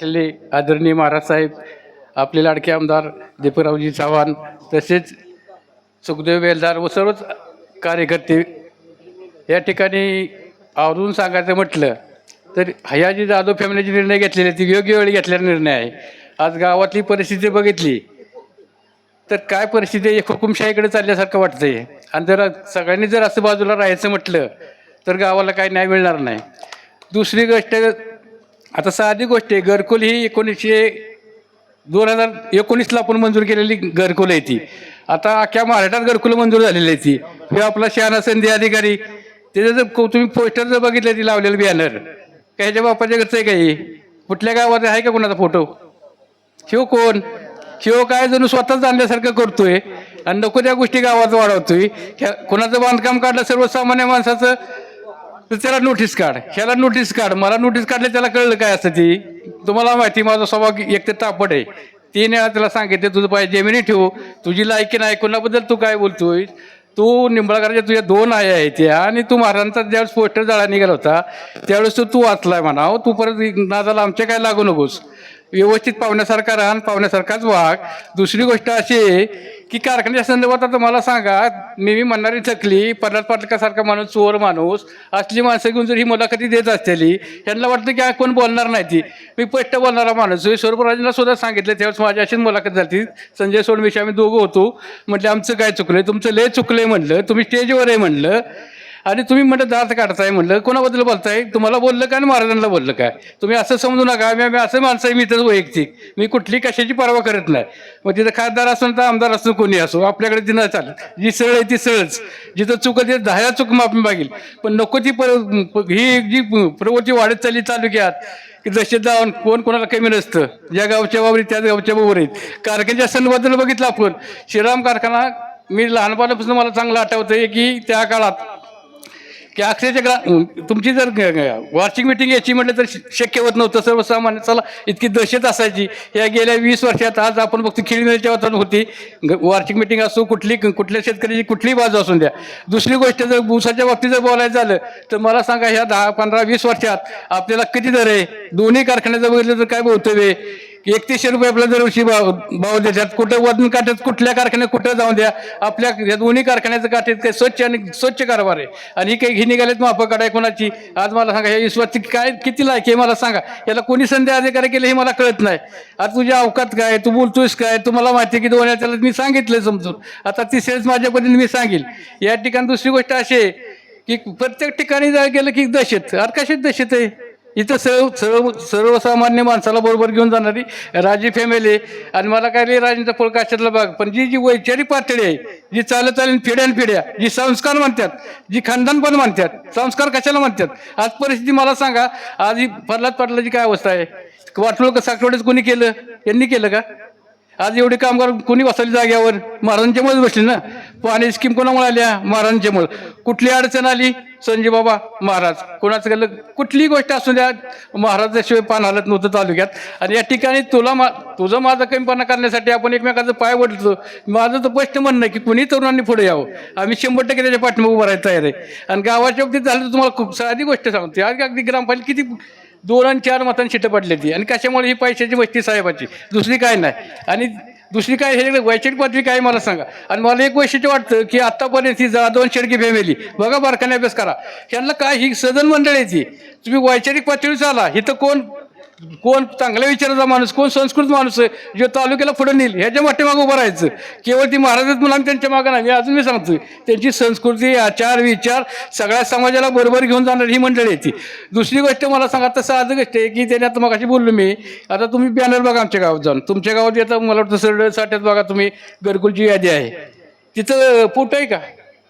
आपले आदरणीय महाराज साहेब आपले लाडके आमदार दीपकरावजी चव्हाण तसेच सुखदेव वेलदार व सर्वच कार्यकर्ते. या ठिकाणी आवरून सांगायचं म्हटलं तर ह्या जी जाधव फॅमिलीचे निर्णय घेतलेले ती योग्य वेळी घेतलेला निर्णय आहे. आज गावातली परिस्थिती बघितली तर काय परिस्थिती आहे हुकुमशाहीकडे चालल्यासारखं वाटतंय. आणि जर सगळ्यांनी जर असं बाजूला राहायचं म्हटलं तर गावाला काही न्याय मिळणार नाही. दुसरी गोष्ट आता साधी गोष्ट आहे घरकुल ही एकोणीसशे दोन हजार एकोणीसला आपण मंजूर केलेली घरकुल आहे ती. आता अख्ख्या महाराष्ट्रात घरकुल मंजूर झालेली आहे ती. हे आपला शहाणा संधी अधिकारी त्याचं जर को- तुम्ही पोस्टर जर बघितलं ती लावलेलं बॅनर का ह्याच्या बापाच्या घरचं आहे काही कुठल्या गावात आहे का कोणाचा फोटो शिव कोण? शिव काय जणू स्वतःच आणल्यासारखं करतोय. आणि नको त्या गोष्टी गावात वाढवतोय. कोणाचं बांधकाम काढलं सर्वसामान्य माणसाचं तर त्याला नोटीस काढ ह्याला नोटीस काढ मला नोटीस काढले त्याला कळलं काय असतं ती? तुम्हाला माहिती माझा स्वभाव एक तर तापड आहे. तीन वेळा त्याला सांगितले तुझं पाहिजे जमिनी ठेवू. तुझी लायकी नाही कोणाबद्दल तू काय बोलतोय? तू निंबाळकरच्या तुझ्या दोन आई आहेत त्या आणि तू महाराजांचा ज्यावेळेस पोस्टर जाळा निघाला होता त्यावेळेस तो तू वाचलाय म्हणाव. तू परत नादाला आमच्या काय लागू नकोस? व्यवस्थित पाहुण्यासारखा राहा पाहुण्यासारखाच वाघ. दुसरी गोष्ट अशी आहे की कारखान्याच्या संदर्भात आता मला सांगा मी मी म्हणणारी चकली प्रल्हाद पाटलकासारखा माणूस चोर माणूस असली माणसं घेऊन जर ही मुलाखती देत असलेली त्यांना वाटतं की कोण बोलणार नाही ती. मी स्पष्ट बोलणारा माणूस आहे. स्वरूपराजांना सुद्धा सांगितलं त्यावेळेस माझी अशीच मुलाखत झाली संजय सोडविषयी आम्ही दोघं होतो. म्हटलं आमचं काय चुकलं तुमचं लय आहे म्हणलं. तुम्ही स्टेजवर आहे म्हणलं. आणि तुम्ही म्हणलं दात काढताय म्हणलं कोणाबद्दल बोलताय? तुम्हाला बोललं काय आणि महाराजांना बोललं काय तुम्ही असं समजू नका मी आम्ही असं माणसं आहे मी तर वैयक्तिक. मी कुठली कशाची पर्वा करत नाही. मग तिथं खासदार असो तर आमदार असो कोणी असो आपल्याकडे ती न चालत जी सळ आहे ती सळच. जिथं चुक आहे दहा चूक माफी मागेल. पण नको ती पर ही जी प्रवृत्ती वाढत चालली तालुक्यात की जसे जाऊन कोण कोणाला कमी नसतं. ज्या गावच्या बाबरी त्याच गावच्या बरोबर आहेत कारखान्याच्या सणबद्दल बघितलं आपण. श्रीराम कारखाना मी लहानपणापासून मला चांगलं आठवतं की त्या काळात की अक्षरशः ग्रा तुमची जर वार्षिक मिटिंग याची म्हटलं तर शक्य होत नव्हतं. सर्वसामान्य चला इतकी दहशत असायची. या गेल्या वीस वर्षात आज आपण बघतो खेळमेळच्या वातावरण होती. ग- वार्षिक मिटिंग असो कुठली कुठल्या शेतकऱ्याची कुठलीही बाजू असून द्या. दुसरी गोष्ट जर ऊसाच्या बाबतीत जर बोलायचं झालं तर मला सांगा ह्या दहा पंधरा वीस वर्षात आपल्याला किती दर आहे? दोन्ही कारखान्याचं बघितलं तर काय बोलतोय एकतीसशे रुपये आपल्या दरवर्षी भाव भाव देतात. कुठं वजन काट्यात कुठल्या कारखान्यात कुठं जाऊन द्या. आपल्या या दोन्ही कारखान्याचं काठेत काही स्वच्छ आणि स्वच्छ कारभार आहे. आणि ही काही घे निघालेत मापं काढाय कोणाची. आज मला सांगा हे विश्वाची काय किती लायक आहे मला सांगा. याला कोणी संधी अधिकारी केले हे मला कळत नाही. आता तुझ्या अवकात काय? तू बोलतोयस काय? तुम्हाला माहिती आहे की दोन त्याला मी सांगितलं समजून. आता तिसरेच माझ्या पद्धतीने मी सांगेल. या ठिकाणी दुसरी गोष्ट अशी आहे की प्रत्येक ठिकाणी जर गेलं की दहशत. अर कशात दहशत आहे? इथं सर्व सर्व सर्वसामान्य माणसाला बरोबर घेऊन जाणारी राजी फॅमिली आणि मला काय रे राजेंचा फळ काशातला भाग पण जी जी वैचारिक पातळी आहे जी चालत चालेल पिढ्यान पिढ्या जी संस्कार म्हणतात जी खानदान पण म्हणतात संस्कार कशाला म्हणतात? आज परिस्थिती मला सांगा आज ही प्रल्हाद पाटलाची काय अवस्था आहे? वाटलो का साखरवडेच कोणी केलं? यांनी केलं का? आज एवढे कामगार कोणी बसवले जाग्यावर? महाराजांच्यामुळेच बसले ना? पाणी स्कीम कोणामुळे आल्या? महाराजांच्यामुळे कुठली अडचण आली? संजय बाबा महाराज. कोणाचं गेलं? कुठलीही गोष्ट असू द्या महाराजाशिवाय पान हलत नव्हतं तालुक्यात. आणि या ठिकाणी तुला मा तुझं माझं कमीपणा करण्यासाठी आपण एकमेकाचं पाय वडतो. माझं तर स्पष्ट म्हणणं आहे की कुणी तरुणांनी पुढे यावं. आम्ही शंभर टक्के त्याच्या पाठीमागे उभं राहायला तयार आहे. आणि गावाच्या बाबतीत झालं तर तुम्हाला खूप साधी गोष्ट सांगते. आज अगदी ग्रामपंचायत किती दोन आणि चार मतांनी शिटं पडली ती आणि कशामुळे ही पैशाची वस्ती साहेबाची? दुसरी काय नाही. आणि दुसरी काय हे वैचारिक पातळी काय मला सांगा. आणि मला एक वैशिष्ट्य वाटतं की आतापर्यंत ही जा दोन शेडकी फॅमिली बघा बारखाने अभ्यास करा. यांना काय ही सदन मंडळ आहे ती. तुम्ही वैचारिक पातळीवर आला इथं कोण कोण चांगल्या विचाराचा माणूस कोण संस्कृत माणूस आहे जो तालुक्याला पुढे नेईल ह्याच्या मागं उभं राहायचं. केवळ ती महाराजच मुलं त्यांच्या मागं नाही मी अजून मी सांगतो त्यांची संस्कृती आचार विचार सगळ्या समाजाला बरोबर घेऊन जाणार ही मंडळी आहे ती. दुसरी गोष्ट मला सांगा तसं साधं गोष्ट आहे की त्याने आता मगाशी बोललो मी आता तुम्ही बॅनर बघा आमच्या गावात जाऊन. तुमच्या गावात येतं मला वाटतं सरळ साठ्यात बघा तुम्ही घरकुलची यादी आहे. तिथं पोट आहे का?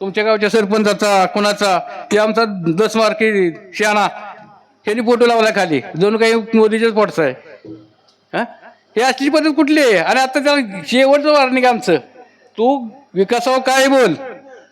तुमच्या गावच्या सरपंचाचा कुणाचा? ते आमचा दस मार्की शाणा. त्यांनी फोटो लावला खाली. जणू काही मोदीच्याच फोटो आहे. हा? हे असली पद्धत कुठली आहे? आणि आता त्याला शेवटचं वारनिक आमचं. तू विकासावर काय बोल?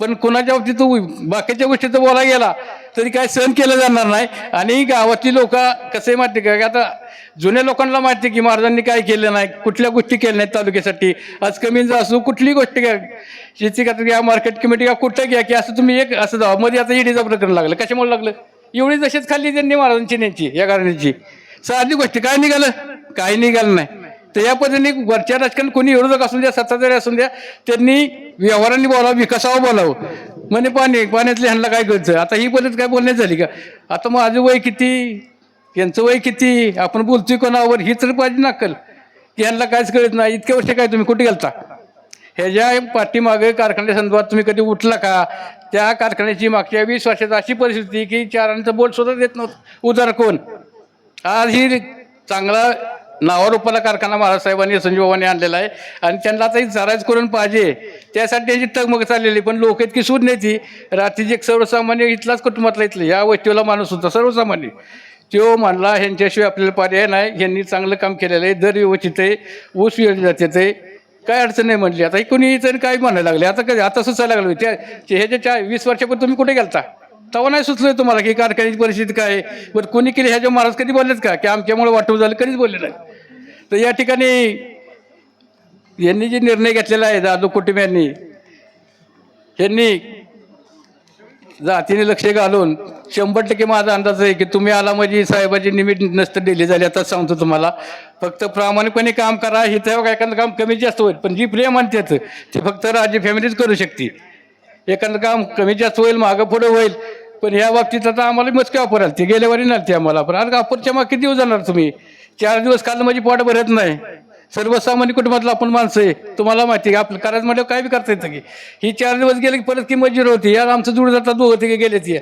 पण कोणाच्या बाबतीत तू बाकीच्या गोष्टी तर बोला गेला तरी काय सहन केलं जाणार नाही. आणि गावातली लोक कसं माहिती का? आता जुन्या लोकांना माहिती आहे की महाराजांनी काय केलं नाही कुठल्या गोष्टी केल्या नाहीत तालुक्यासाठी. आज कमी असो कुठली गोष्ट घ्या. शेती का घ्या मार्केट कमिटी घ्या कुठं घ्या की असं तुम्ही एक असं जावा. मध्ये आता ईडीचं प्रकरण लागलं. कशामुळे लागलं? एवढी जशीच खाल्ली त्यांनी महाराजांची त्यांची या कारणाची साधी गोष्ट काय निघालं? काही निघालं नाही. तर या पद्धतीने वरच्या राजकारण कोणी विरोधक असून द्या सत्ताधारी असून द्या त्यांनी व्यवहारांनी बोलावं विकासावर बोलावं. म्हणे पाणी पाण्यातले ह्यांना काय कळतं आता ही पद्धत काय बोलण्यात झाली का? आता माझं वय किती? यांचं वय किती? आपण बोलतोय कोणावर? ही तर पाहिजे नक्कल की ह्यांना कायच कळत नाही. इतक्या वर्ष काय तुम्ही कुठे गेलता? ह्याच्या पाठीमागे कारखान्या संदर्भात तुम्ही कधी उठला का? त्या कारखान्याची मागच्या वीस वर्षात अशी परिस्थिती की चारांचं बोट सुद्धा देत नव्हतं. उदार कोण? आज ही चांगला नावारूपाला कारखाना महाराजसाहेबांनी संजीवबाबांनी आणलेला आहे. आणि त्यांना आता ही करून पाहिजे. त्यासाठी त्यांची तगमग चाललेली पण लोक इतकी सूट नाही ती रात्रीची एक सर्वसामान्य इथलाच कुटुंबातला इथलं या वस्तीला माणूस होता सर्वसामान्य. तो म्हणला ह्यांच्याशिवाय आपल्याला पर्याय नाही. ह्यांनी चांगलं काम केलेलं आहे. दर व्यवस्थित आहे. ऊस योजना जाते ते काय अडचण नाही म्हटली. आता हे कोणी तरी काय म्हणायला लागले? आता कधी आता सुचायला लागलो. त्या ह्याच्या चार वीस वर्षापूर्वी तुम्ही कुठे गेलता? तेव्हा नाही सुचलं तुम्हाला की कारखान्याची परिस्थिती काय बरं कोणी केली? ह्याच्या महाराज कधी बोललेत का? की आमच्यामुळे वाटव झालं कधीच बोलले नाही. तर या ठिकाणी यांनी जे निर्णय घेतलेला आहे जाधव कुटुंबियांनी यांनी जातीने लक्ष घालून शंभर टक्के माझा अंदाज आहे की तुम्ही आला म्हणजे साहेबाची निमित्त नसतं दिली झाली आता सांगतो तुम्हाला. फक्त प्रामाणिकपणे काम करा हे तेव्हा एखादं काम कमी जास्त होईल पण जी प्रेम आणतात ते फक्त राजी फॅमिलीच करू शकते. एखादं काम कमी जास्त होईल मागं पुढं होईल पण ह्या बाबतीत आता आम्हाला मस्के वापराल ते ती गेल्या ते ती आम्हाला पण आज ऑफरच्या मग किती दिवस जाणार तुम्ही? चार दिवस काल माझी पोट भरत नाही. सर्वसामान्य कुटुंबातलं आपण माणसं आहे तुम्हाला माहिती आहे आपलं करायचं म्हटलं काय बी करता येतं की. ही चार दिवस गेले की परत की मजूर होती यार आमचं जुळ जातात दोघं होते की गेले ती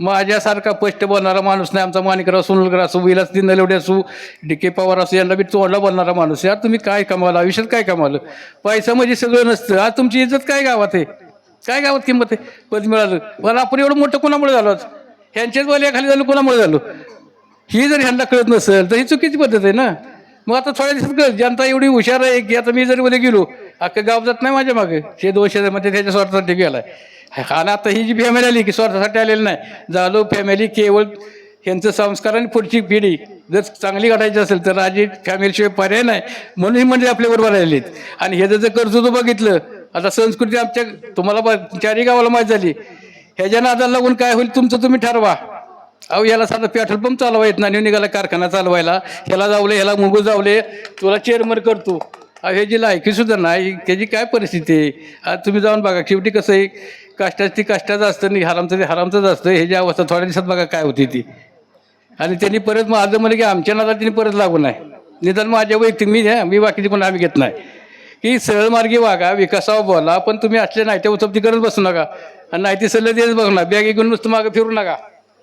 माझ्यासारखा स्पष्ट बोलणारा माणूस नाही आमचा माणिकराव सोनलकर असो विलास दिनलवडे असू डी के पवार असो यांना बी तोंडला बोलणारा माणूस यार तुम्ही काय कमावलं आयुष्यात काय कमावलं पैसा म्हणजे सगळं नसतं. आज तुमची इज्जत काय गावात आहे? काय गावात किंमत आहे? पद मिळालं. पण आपण एवढं मोठं कोणामुळे झालो आज? ह्यांच्याच वाल्याखाली झालो कोणामुळे झालो? ही जर ह्यांना कळत नसेल तर ही चुकीची पद्धत आहे ना? मग आता थोड्या दिवसात कर जनता एवढी हुशार आहे की आता मी जरी मध्ये गेलो अख्खं गाव जात नाही माझ्या मागे. शे दोनशे मध्ये त्याच्या स्वार्थासाठी गेलाय. आणि आता ही जी फॅमिली आली की स्वार्थासाठी आलेली नाही. झालो फॅमिली केवळ ह्यांचं संस्कार आणि पुढची पिढी. जर चांगली काढायची असेल तर राजी फॅमिलीशिवाय पर्याय नाही. म्हणून ही म्हणजे आपल्याबरोबर आलेली आहेत आणि हे जर कर्जत बघितलं आता संस्कृती आमच्या तुम्हाला ब- चारही गावाला माहीत झाली. ह्याच्या नादाला लागून काय होईल तुमचं तुम्ही ठरवा. अहो याला साधं पेट्रोल पंप चालवा येत नाही निघाला कारखाना चालवायला. ह्याला जावले ह्याला मुंगू जावले तुला चेअरमन करतो. अहो ह्याची लायकी सुद्धा नाही त्याची काय परिस्थिती आहे? आज तुम्ही जाऊन बघा शेवटी कसं आहे काष्टाचं ती काष्टाचं असतं आणि हरामचं ते हरामचंच असतं. ह्याची अवस्था थोड्या दिवसात बघा काय होती ती. आणि त्यांनी परत माझं म्हणलं की आमच्या नादात त्यांनी परत लागू नाही निदान माझ्या वैयक्तिक मी घ्या मी बाकीची पण आम्ही घेत नाही. की सरळ मार्गी वागा विकासावर बोला पण तुम्ही असल्या नाही त्या उत्सप्ती करत बसू नका. आणि नाही ती सल्ले देत बघू ना बॅग घेऊन नुसतं मागं फिरू नका.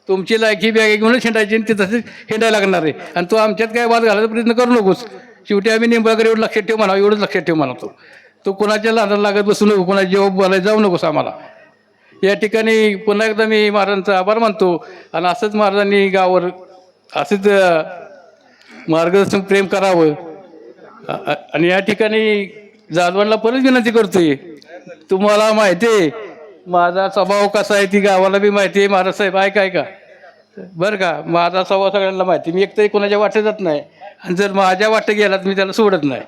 तुमची लायकी बॅग घेऊनच हिंडायची आणि ती तसंच हिंडायला लागणार आहे. आणि तू आमच्यात काय वाद घालायचा प्रयत्न करू नकोस. शेवटी आम्ही निंबाळकर एवढं लक्षात ठेव म्हणा एवढंच लक्षात ठेव म्हणतो तू. कोणाच्या लादाला लागत बसू नको कोणाच्या जेव्हा बोलायला जाऊ नकोस आम्हाला. या ठिकाणी पुन्हा एकदा मी महाराजांचा आभार मानतो. आणि असंच महाराजांनी गावावर असंच मार्गदर्शन प्रेम करावं. आणि या ठिकाणी जाधवांना परत विनंती करतोय. तुम्हाला माहिती आहे माझा स्वभाव कसा आहे ती गावाला बी माहिती आहे महाराज साहेब आहे काय का बरं का माझा स्वभाव सगळ्यांना माहिती मी एकतरी कोणाच्या वाटे जात नाही. आणि जर माझ्या वाटे गेला तर मी त्याला सोडत नाही.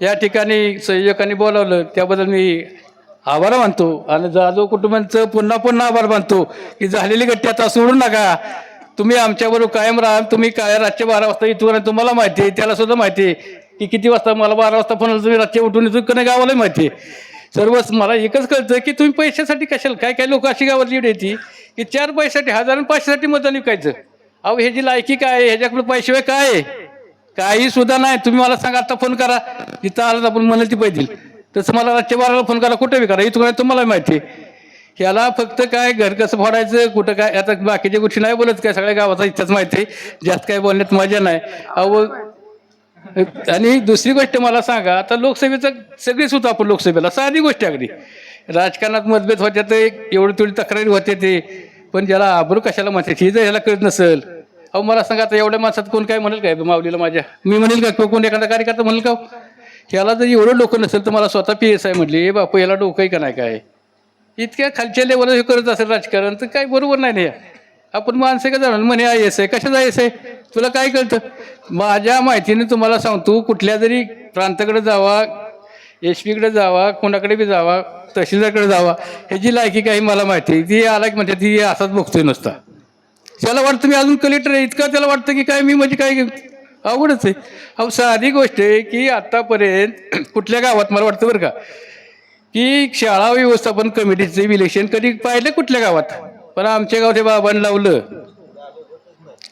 या ठिकाणी संयोजकांनी बोलावलं त्याबद्दल मी आभार मानतो. आणि जाधव कुटुंबांचं पुन्हा पुन्हा आभार मानतो की झालेली गट्टी आता सोडू नका. तुम्ही आमच्याबरोबर कायम राहा. तुम्ही काय रातच्या बारा वाजता इथून तुम्हाला माहिती आहे त्याला सुद्धा माहिती आहे की किती वाजता मला बारा वाजता फोन आला, तुम्ही रातच्या उठून इथून कधी गावाला माहिती आहे. सर्वच मला एकच कळतं की तुम्ही पैशासाठी कशाला? काय काय लोक अशी गावात लीड येते? की चार पैशासाठी हजार आणि पाचशेसाठी मतदान विकायचं. अहो ह्याची लायकी काय आहे? ह्याच्याकडे पैशिवाय काय आहे? काही सुद्धा नाही. तुम्ही मला सांगा आता फोन करा. इथं आलं आपण म्हणाल ती पैदल. तसं मला रातच्या बाराला फोन करा. कुठे बी करा. इथं काय तुम्हाला माहिती आहे? ह्याला फक्त काय घर कसं फोडायचं कुठं काय? आता बाकीच्या गोष्टी नाही बोलत काय? सगळ्या गावाचा इच्छाच माहिती आहे. जास्त काय बोलण्यात मजा नाही. अहो आणि दुसरी गोष्ट मला सांगा आता लोकसभेचं सगळीच होतं आपण लोकसभेला साधी गोष्ट आहे अगदी. राजकारणात मतभेद होत्या तर एवढी तेवढी तक्रारी होते ते पण ज्याला आबरू कशाला म्हणते ही जर ह्याला कळत नसेल. अहो मला सांगा आता एवढ्या माणसात कोण काय म्हणेल काय? माऊलीला माझ्या. मी म्हणेल का? किंवा कोण एखादा कार्यकर्ता म्हणेल का? हो? ह्याला जर एवढं डोकं नसेल तर मला स्वतः पी एस आय म्हटली बापू याला डोकं आहे का नाही काय? इतक्या खालच्या लेवलला हे करत असेल राजकारण तर काही बरोबर नाही ना आपण माणसं का जाणार? म्हणे आय एस आहे कशाचा आय एस आहे तुला काय कळतं? माझ्या माहितीने तुम्हाला सांगतो कुठल्या जरी प्रांताकडे जावा एस पीकडे जावा कोणाकडे बी जावा तहसीलदारकडे जावा. ह्याची लायकी काही मला माहिती आहे ती आला की म्हणते ती असाच बघतोय नुसता. त्याला वाटतं मी अजून कलेक्टर आहे इतकं त्याला वाटतं की काय मी म्हणजे काय अवघडच आहे. अहो साधी गोष्ट आहे की आत्तापर्यंत कुठल्या गावात मला वाटतं बरं का की शाळा व्यवस्थापन कमिटीचं इलेक्शन कधी पाहिलं कुठल्या गावात? पण आमच्या गावात हे बाबांनी लावलं.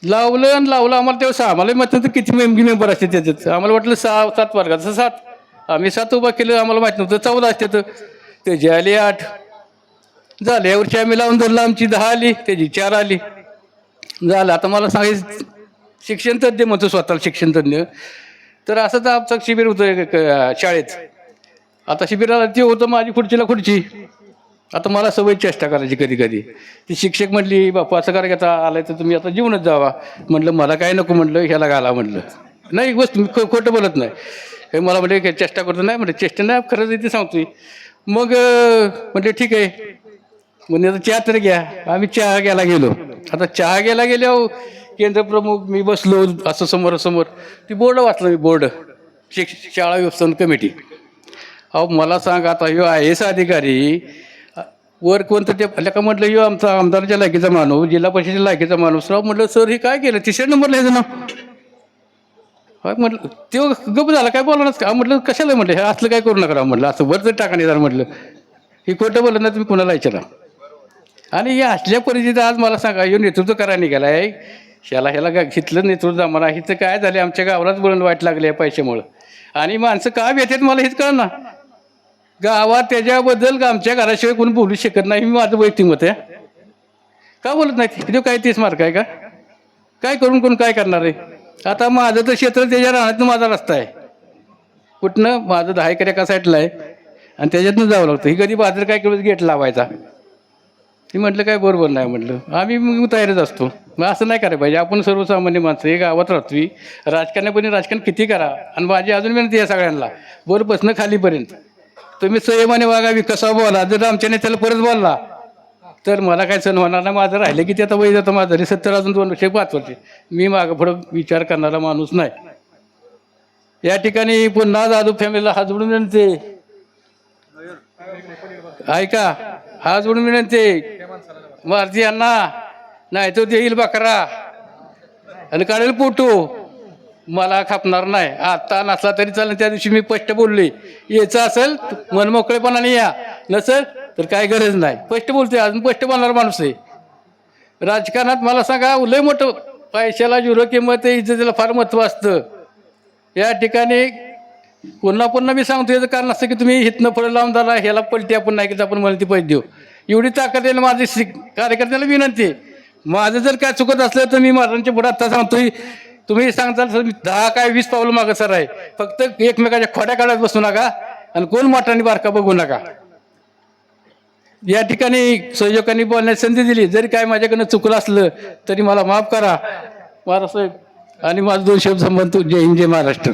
लावलं आणि लावलं आम्हाला तेव्हा सहा आम्हाला माहिती नव्हतं किती मेमगी मेंबर असते त्याच्यात. आम्हाला वाटलं सहा सात वर्गाचं सात आम्ही सात उभा केलं आम्हाला माहीत नव्हतं चौदा असते तर त्याची आली आठ. झालं यावरची आम्ही लावून धरलं आमची दहा आली त्याची चार आली. झालं आता मला सांगायचं शिक्षण तज्ज्ञ म्हणतो स्वतःला शिक्षण तज्ज्ञ. तर असंच आमचं शिबिर होतं एक, शाळेत. आता शिबिराला ते होतं माझी खुर्चीला खुर्ची. आता मला सवय चेष्टा करायची कधी कधी. ती शिक्षक म्हटली बापू असं करा की आता आलाय तर तुम्ही आता जीवनच जावा. म्हटलं मला काय नको? म्हटलं ह्याला घाला म्हटलं नाही बस मी खो खोटं बोलत नाही. हे मला म्हटलं "काय चेष्टा करतो नाही. म्हटलं चेष्टा नाही खरंच आहे ते सांगतोय. मग म्हटलं ठीक आहे. म्हणजे आता चहा तर घ्या. आम्ही चहा घ्यायला गेलो. आता चहा घ्यायला गेलो केंद्रप्रमुख मी बसलो असं समोरासमोर ती बोर्ड वाचलं मी बोर्ड. शिक्ष शाळा व्यवस्थापन कमिटी. अहो मला सांग आता ह्यो आय एस अधिकारी वर कोणतं ते का म्हटलं यो आमचा आमदारच्या लायकीचा माणूस जिल्हा परिषदेच्या लायकीचा माणूस. राव म्हटलं सर हे काय केलं? तिसऱ्या नंबरला ह्याचं नाव. हा म्हटलं तो गप झाला काय बोलणार? का म्हटलं कशाला म्हटलं? हे असलं काय करू नका राव म्हटलं असं वरचं टाका नाही म्हटलं. हे खोटं बोलत ना तुम्ही कुणाला विचारा आणि या असल्या परिस्थितीत आज मला सांगा यो नेतृत्व करा निघाला आहे ह्याला ह्याला गा- घेतलं नेतृत्व जमाना हिचं काय झालं? आमच्या गावालाच बोलून वाईट लागले या पैशामुळं. आणि माणसं का येतात मला हेच कळ ना गावात त्याच्याबद्दल आमच्या घराशिवाय कोणी बोलू शकत नाही. मी माझं वैयक्तिक मत आहे. का बोलत नाही? तिथे काय तीस मार्क आहे का? काय करून कोण काय करणार आहे? आता माझं तर क्षेत्र त्याच्या राहण्यातून माझा रस्ता आहे. कुठनं? माझं दहा एकर एका साईडला आहे. आणि त्याच्यातनं जावं लागतं. ही कधी बाजार काय केलं गेट लावायचा. ती म्हटलं काय बरोबर नाही म्हटलं. आम्ही मग तयारीच असतो. मग असं नाही करायला पाहिजे. आपण सर्वसामान्य माणसं हे गावात राहतोय. राजकारणापर्यंत राजकारण किती करा. आणि माझी अजून विनंती आहे सगळ्यांना. वरपासनं खालीपर्यंत. तुम्ही संयमाने वागा कसा बोला? जर आमच्या नेत्याला परत बोलला तर मला काय सण होणार नाही. माझं राहिलं की ते आता वय जातं माझं. सत्तर अजून दोन वर्ष पाच वर्षे. मी मागं पुढं विचार करणारा माणूस नाही. या ठिकाणी पुन्हा जाधव फॅमिलीला हात जोडून विनंती. ऐका हात जोडून विनंती. मारती यांना नाही तो देईल बकरा. आणि काढेल पोटू. मला खापणार नाही. आता नसला तरी चालेल त्या दिवशी मी स्पष्ट बोलले यायचं असेल मन मोकळेपणाने या. नसेल तर काय गरज नाही. स्पष्ट बोलते अजून स्पष्ट बोलणार माणूस आहे. राजकारणात मला सांगा लय मोठं पैशाला झुरो किंमत इज्जतीला फार महत्त्व असतं. या ठिकाणी पुन्हा पुन्हा मी सांगतो याचं कारण असतं की तुम्ही हितनं फळं लावून झाला ह्याला पलटी आपण नाही की आपण मला ती पैसे देऊ. एवढी ताकद येईल माझी कार्यकर्त्याला विनंती आहे. माझं जर काय चुकत असलं तर मी महाराजांच्या पुढे आत्ता सांगतोय तुम्ही सांगताल सर मी दहा काय वीस पावलं मागं सर आहे. फक्त एकमेकाच्या खोड्या काढत बसू नका आणि कोण मोठ्याने बारका बघू नका. या ठिकाणी संयोजकांनी बोलण्याची संधी दिली. जरी काय माझ्याकडनं चुकलं असलं तरी मला माफ करा. महाराज साहेब आणि माझं दोन शब्द संबंध जय हिंद जय महाराष्ट्र.